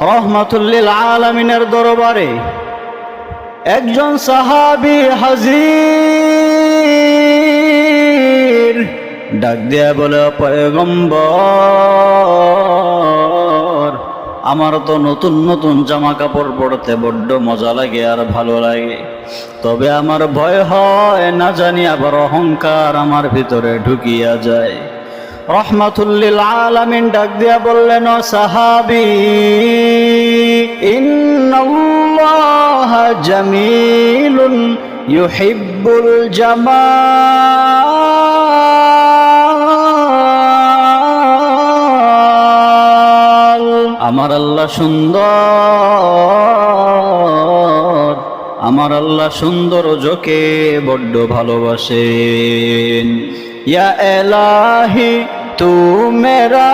রহমাতুল্লিল আলমিনের দরবারে একজন সাহাবি হাজির ডাক দিয়া বলে পয়গম্বর, আমার তো নতুন নতুন জামা কাপড় পরতে বড্ড মজা লাগে আর ভালো লাগে। তবে আমার ভয় হয় না জানি আবার অহংকার আমার ভিতরে ঢুকিয়া যায়। রহমাতুল্লিল আলামিন ডাক দিয়া বললেন, ও সাহাবি, ইন্নাল্লাহ জামিলুন ইউহিব্বুল জামাল। আমার আল্লাহ সুন্দর, আমার আল্লাহ সুন্দর জোকে বড্ড ভালোবাসেন। ইয়া এলাহি তু মেরা